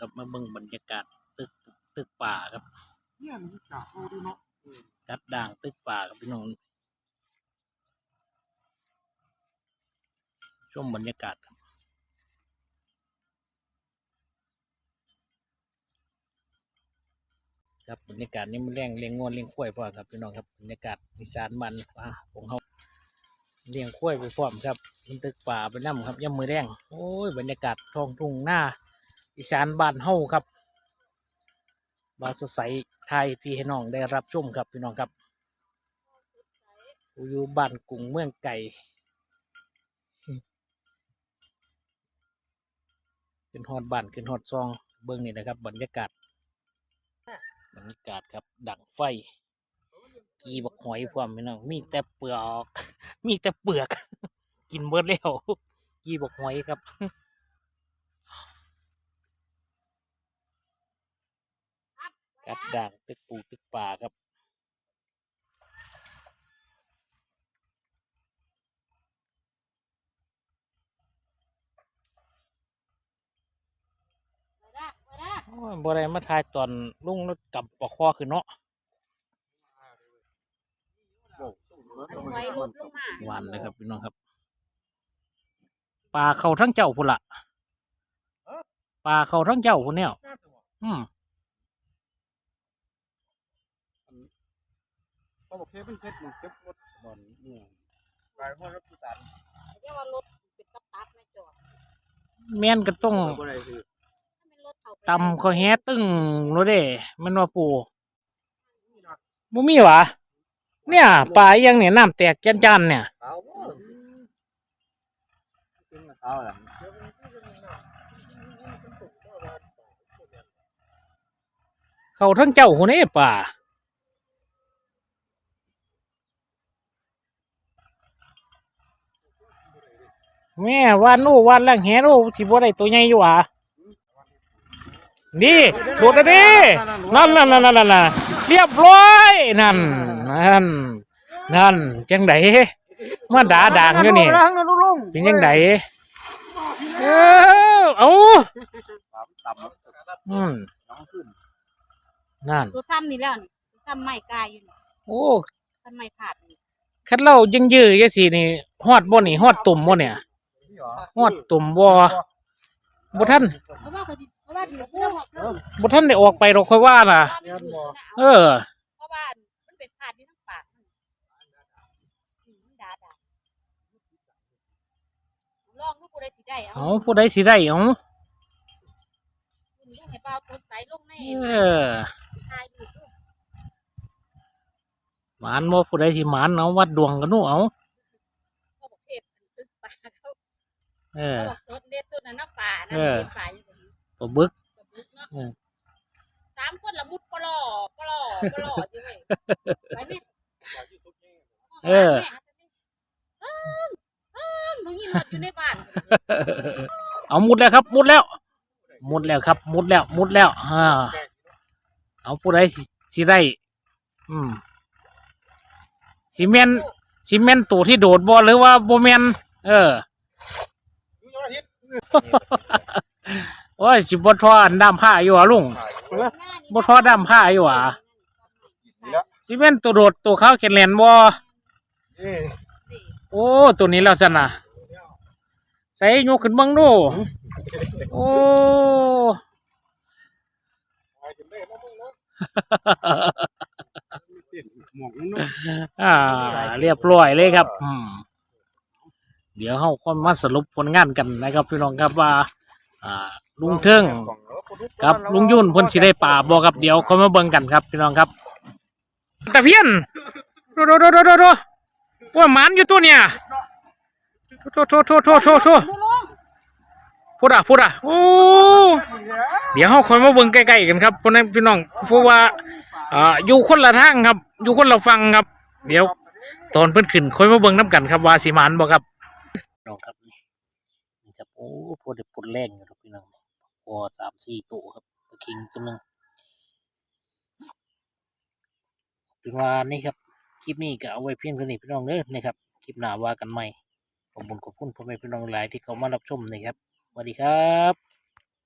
ครับมาเบิ่งบรรยากาศตึกตึกป่าครับเนี่ยมันกะเอาดูเนาะกัดด่างตึกป่าครับพี่น้องชมบรรยากาศครับครับบรรยากาศนี้มันแรงเลี้ยงงวนเลี้ยงกล้วยพร้อมครับพี่น้องครับบรรยากาศอีสานมันอ่าของเขาเลี้ยงกล้วยไปพร้อมครับมันตึกป่าไปน้ำครับย่ำมือแรงโอ้ยบรรยากาศท้องทุ่งหน้า อีสานบ้านเฮาครับบาสดใสไทยพี่ให้น้องได้รับชมครับพี่น้องครับอยู่บ้านกรุงเมืองไก่ขึ้นฮอดบ้านขึ้นฮอดซองเบื้องนี่นะครับ บรรยากาศบรรยากาศครับดังไฟกีบักหอยพร้อมพี่น้องมีแต่เปลือก มีแต่เปลือก กินเบิดแล้วกีบักหอยครับ กัดด่างตึกปูตึกป่าครับโอ้ยบ่ได้มาทายตอนลุงรถกำปอกคอขึ้นเนาะไว้ลดลงมาหวานเลยครับพี่น้องครับปลาเขาทั้งเจ้าพุ่นละปลาเขาทั้งเจ้าพุ่นเนี่ยอืม เขาบอกเพชรเป็นเพชรมันเก็บรถบอลเนี่ยกลายเป็นรถผู้ตันเรียกว่ารถเป็นตับตับๆไม่จอดแม่นก็ต้องบ่ได้คือถ้าเป็นรถเขาไปตำเขาแฮตึ้งโลเด้แมันว่าปูบ่มีหวะเนี่ยปลาอหยังเนี่ยน้ำแตกจานๆเนี่ยเขาบ่กินกับเขาแหละเขาทั้งเจ้าคนนี้ป่า แม่วานโน่วานล่างแหโน่สิบ่ได้ตัวใหญ่อยู่หว่ะนี่โดดแล้วดินั่นนั่นนั่นนั่นนั่นเรียบร้อยนั่นนั่นนั่นจังไดมาด่าด่างอยู่นี่ล้างนะลุงเป็นจังไดเออเอาต่ำอืมน้องขึ้นนั่นตัวซ้ำนี่แล้วนี่ตัวซ้ำไม่กายอยู่นี่โอ้ซ้ำไม่ผาดนี่คันเรายังยื้อจังซี่นี่ฮอดบ่นี่ฮอดตุ่มบ่เนี่ยนี่เหรอฮอดตุ่มบ่บ่ทันเพราะว่าเขาสิเพราะว่าเดี๋ยวเรื่องของเรื่องบ่ทันได้ออกไปดอกค่อยว่าล่ะว่ามันอยู่นะเอเอาอเพราะว่ามันเป็นผาดที่ทั้งปากมันอืมมันด่าด่าลองลูกกูได้สิได้เอาเอาผู้ใดสิได้เอาคุณยังให้เปล่าตัวใสลงในเออทายดูดูหมานบ่ผู้ใดสิหมานเอาวัดดวงกันนู่เอาเขาบอกเทพตึกป่าเขา เออเขาบอกสดเด็ดตัวนั้นน้ำป่านะเออเด็ดป่าอยู่ตรงนี้ปลาบึก กระบึกเนาะเออ สามคนละมุดปลอปลอปลออยู่เว้ยไปไหมเออเอิ่มเอิ่มหนูยินว่าอยู่ในบ้านเอามุดแล้วครับ มุดแล้ว มุดแล้วครับ มุดแล้ว มุดแล้วอ่าเอาผู้ใดสิสิได้ อืมสิแม่นสิแม่นตัวที่โดดบ่หรือว่าบ่แม่นเอออยู่ยอดฮิต โอ้ยสิบ่ทออันดำผ้าอยู่หว่ะลุงบ่ทอดำผ้าอยู่หว่ะสิแม่นตัวโดดตัวเขาวเข็นแลนบ่นี่โอ้ตัวนี้แล้วซั่นน่ะใส่ยกขึ้นเบิ่งดูโอ้ไปจนได้แล้วมึงนะหมวกนั่นเนาะอ่า เรียบร้อยเลยครับอืมเดี๋ยวเฮาก็มาสรุปผลงานกันนะครับพี่น้องครับว่าอ่าลุงเทิงกับลุงยุ่นเพิ่นสิได้ป่าบ่ครับเดี๋ยวเขามาเบิ่งกันครับพี่น้องครับตะเพียนโดโดโดโดโดโดว่าหมันอยู่ตัวเนี่ยโทโทโทโทโทโทพูดอะพูดอะโอ้เดี๋ยวเฮาคอยมาเบิ่งใกล้ๆกันครับพี่น้องพี่น้องเพราะว่าอ่าอยู่คนละทางครับ อยู่คนละฟังครับ เดี๋ยวตอนเพิ่นขึ้นค่อยมาเบิ่งน้ำกันครับว่าสิหมันบ่ครับ น้องครับนี่นี่ครับโอ้พอได้ปลดแรงอยู่ครับพี่น้องพอสามสี่ตัวครับตะคิงตัวนึงเป็นว่านี่ครับคลิปนี้ก็เอาไว้เพียงเท่านี้พี่น้องเด้อนะครับคลิปหน้าว่ากันใหม่ขอบคุณขอบคุณพ่อแม่พี่น้องหลายที่เขามารับชมนะครับสวัสดีครับ